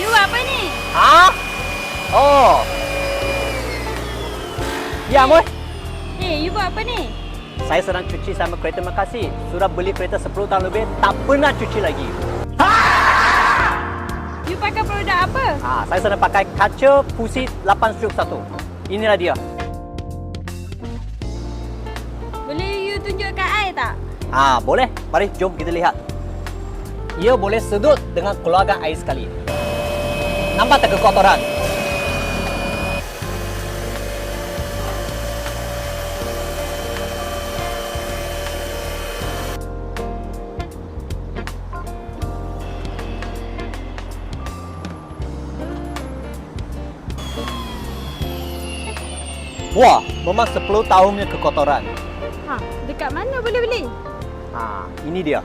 You apa ni? Ha? Oh. Ya, Moy. Eh, you buat apa ni? Saya sedang cuci sama kereta Makasih. Sudah beli kereta 10 tahun lebih, tak pernah cuci lagi. You pakai produk apa? Ha, saya sedang pakai kaca Pusi 8 stroke 1. Inilah dia. Boleh you tunjuk kat I tak? Ah, boleh. Mari jom kita lihat. Ia boleh sedut dengan keluarga air sekali. Nampak tak kekotoran? Wah, memang 10 tahunnya kekotoran. Ha, dekat mana boleh beli? Ha, ini dia.